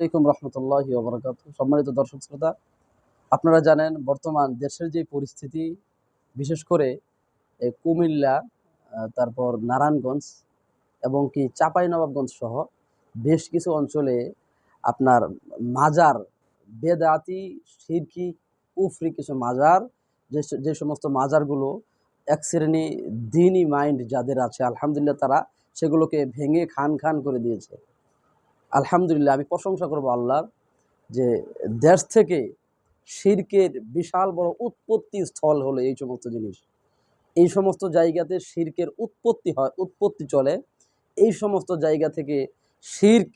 রহমতুল্লাহ বরকাত সম্মানিত দর্শক শ্রোতা, আপনারা জানেন বর্তমান দেশের যে পরিস্থিতি, বিশেষ করে কুমিল্লা তারপর নারায়ণগঞ্জ এবং কি চাঁপাইনবাবগঞ্জ সহ বেশ কিছু অঞ্চলে আপনার মাজার, বেদাতি, সিরকি উফরি কিছু মাজার, যে যে সমস্ত মাজারগুলো এক শ্রেণি দিনই মাইন্ড যাদের আছে, আলহামদুলিল্লাহ তারা সেগুলোকে ভেঙে খান খান করে দিয়েছে। আলহামদুলিল্লাহ, আমি প্রশংসা করব আল্লাহর যে দেশ থেকে শিরকের বিশাল বড় উৎপত্তি স্থল হলো এই সমস্ত জিনিস। এই সমস্ত জায়গাতে শিরকের উৎপত্তি হয়, উৎপত্তি চলে। এই সমস্ত জায়গা থেকে শির্ক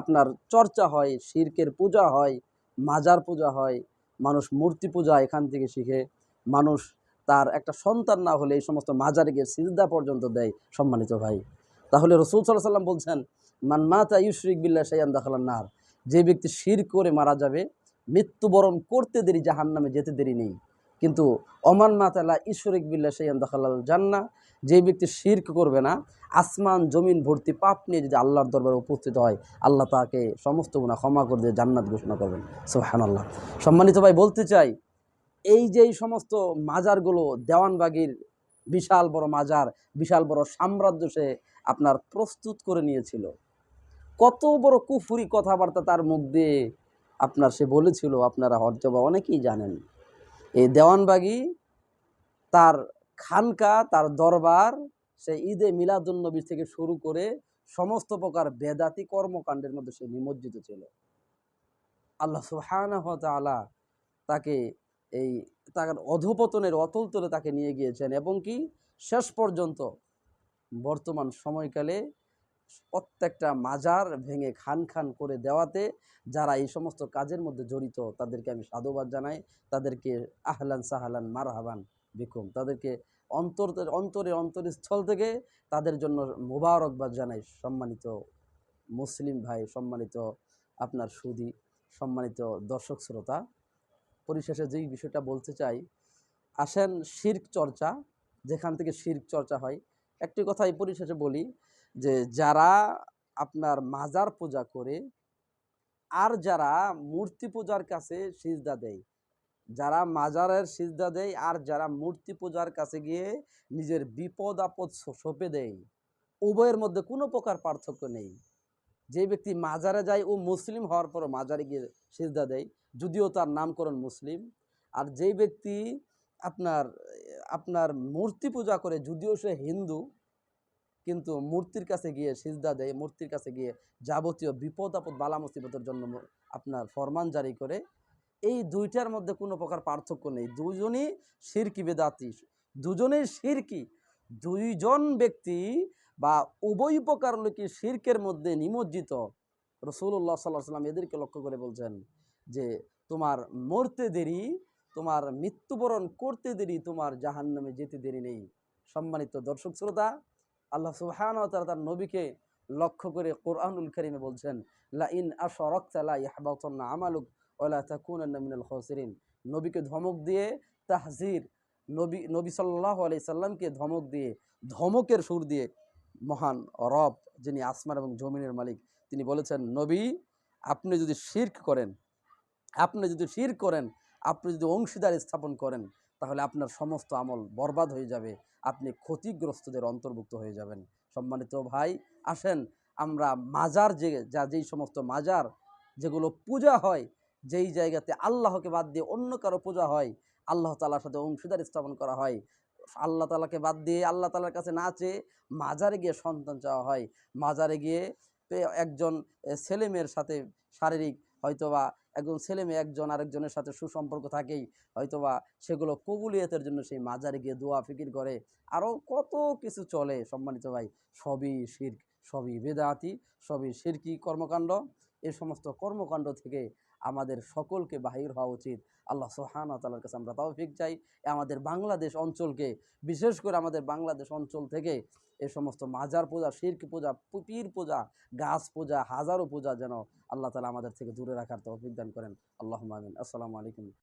আপনার চর্চা হয়, শিরকের পূজা হয়, মাজার পূজা হয়, মানুষ মূর্তি পূজা এখান থেকে শিখে, মানুষ তার একটা সন্তান না হলে এই সমস্ত মাজারে গিয়ে সিজদা পর্যন্ত দেয় সম্মানিত ভাই। তাহলে রসুল সাল্লাহ সাল্লাম বলছেন মান মাতা ইউশরিক বিল্লাহ সাইয়ান দাখালান নার। যে ব্যক্তি শির করে মারা যাবে, মৃত্যুবরণ করতে দেরি জাহান নামে যেতে দেরি নেই। কিন্তু অমান মাতালা ঈশ্বরিক বিল্লাহ সাইয়ান দাখালাল জান্না যে ব্যক্তি শির্ক করবে না, আসমান, জমিন ভর্তি পাপ নিয়ে যদি আল্লাহর দরবারে উপস্থিত হয়, আল্লাহ তাকে সমস্ত গুণা ক্ষমা করে দিয়ে জান্নাত ঘোষণা করবেন। সোহান আল্লাহ সম্মানিত ভাই, বলতে চাই, এই যে সমস্ত মাজারগুলো, দেওয়ানবাগির বিশাল বড় মাজার, বিশাল বড় সাম্রাজ্য সে আপনার প্রস্তুত করে নিয়েছিল। কত বড় কুফুরি কথাবার্তা তার মুখ দিয়ে আপনার সে বলেছিল, আপনারা হয়তো বা অনেকেই জানেন। এই দেওয়ানবাগি তার খানকা, তার দরবার, সে ঈদে মিলাদুন্নবী থেকে শুরু করে সমস্ত প্রকার বেদাতি কর্মকাণ্ডের মধ্যে সে নিমজ্জিত ছিল। আল্লাহ তাআলা তাকে এই, তার অধপতনের অতল তলে তাকে নিয়ে গিয়েছেন এবং কি শেষ পর্যন্ত বর্তমান সময়কালে প্রত্যেকটা মাজার ভেঙে খান খান করে দেওয়াতে যারা এই সমস্ত কাজের মধ্যে জড়িত, তাদেরকে আমি সাধুবাদ জানাই। তাদেরকে আহলান সাহালান মারহাবান বিকুম। তাদেরকে অন্তর অন্তরে অন্তরস্থল থেকে তাদের জন্য মোবারকবাদ জানাই। সম্মানিত মুসলিম ভাই, সম্মানিত আপনার সুদী সম্মানিত দর্শক শ্রোতা। পরিশেষে যেই বিষয়টা বলতে চাই, আসেন শির্ক চর্চা, যেখান থেকে শির্ক চর্চা হয়। একটি কথা এই পরিশেষে বলি যে যারা আপনার মাজার পূজা করে আর যারা মূর্তি পূজার কাছে সিজদা দেয়। যারা মাজারের সিজদা দেয় আর যারা মূর্তি পূজার কাছে গিয়ে নিজের বিপদ আপদ সঁপে দেয়, উভয়ের মধ্যে কোনো প্রকার পার্থক্য নেই। যে ব্যক্তি মাজারে যায় ও মুসলিম হওয়ার পরও মাজারে গিয়ে সিজদা দেয়, যদিও তার নামকরণ মুসলিম। আর যেই ব্যক্তি আপনার আপনার মূর্তি পূজা করে, যদিও সে হিন্দু কিন্তু মূর্তির কাছে গিয়ে সিজদা দেয়, মূর্তির কাছে গিয়ে যাবতীয় বিপদ আপদ, বালা মুসিবতের জন্য আপনার ফরমান জারি করে। এই দুইটার মধ্যে কোনো প্রকার পার্থক্য নেই। দুজনই শিরকি বেদাতি। দুজনেই শিরকি দুইজন ব্যক্তি বা উভয় প্রকার লোকই শিরকের মধ্যে নিমজ্জিত। রসুল্লাহ সাল্লাহ সাল্লাম এদেরকে লক্ষ্য করে বলছেন যে, তোমার মরতে দেরি, তোমার মৃত্যুবরণ করতে দেরি, তোমার জাহান্নামে যেতে দেরি নেই। সম্মানিত দর্শক শ্রোতা আল্লাহ সুবহান তারা তার নবীকে লক্ষ্য করে কোরআনুল করিমে বলছেন লা ইন আশরাকতা লা ইয়াহবাতান্না আমালুক ওয়ালা তাকুনান্না মিনাল খাসিরিন। নবীকে ধমক দিয়ে তাহজির, নবী নবী সাল্লাহ আলাইহি সাল্লামকে ধমক দিয়ে, ধমকের সুর দিয়ে মহান রব যিনি আসমান এবং জমিনের মালিক, তিনি বলেছেন, নবী, আপনি যদি শির্ক করেন, আপনি যদি শির করেন, আপনি যদি অংশীদার স্থাপন করেন তাহলে আপনার সমস্ত আমল বরবাদ হয়ে যাবে। আপনি ক্ষতিগ্রস্তদের অন্তর্ভুক্ত হয়ে যাবেন। সম্মানিত ভাই আসেন আমরা মাজার যে যা যেই সমস্ত মাজার যেগুলো পূজা হয় যেই জায়গাতে আল্লাহকে বাদ দিয়ে অন্য কারও পূজা হয় আল্লাহ তালার সাথে অংশীদার স্থাপন করা হয় আল্লাহ তালাকে বাদ দিয়ে আল্লাহ তালার কাছে না চেয়ে মাজারে গিয়ে সন্তান চাওয়া হয়। মাজারে গিয়ে একজন এ, ছেলে মেয়ের সাথে শারীরিক হয়তোবা একজন ছেলে মেয়ে, একজন আরেকজনের সাথে সুসম্পর্ক থাকেই, হয়তোবা সেগুলো কবুলিয়াতের জন্য সেই মাজারে গিয়ে দোয়া, ফিকির করে। আরও কত কিছু চলে সম্মানিত ভাই। সবই শির্ক, সবই বেদাতি, সবই শিরকি কর্মকাণ্ড। এই সমস্ত কর্মকাণ্ড থেকে আমাদের সকলকে বাহির হওয়া উচিত। আল্লাহ সোহান তালার কাছে আমরা তৌফিক চাই। আমাদের বাংলাদেশ অঞ্চলকে, বিশেষ করে আমাদের বাংলাদেশ অঞ্চল থেকে এ সমস্ত মাজার পূজা, শির্ক পূজা পীর পূজা, গাছ পূজা, হাজারো পূজা যেন আল্লাহ তালা আমাদের থেকে দূরে রাখার তৌফিক দান করেন। আল্লাহ মামিন আসসালামু আলাইকুম।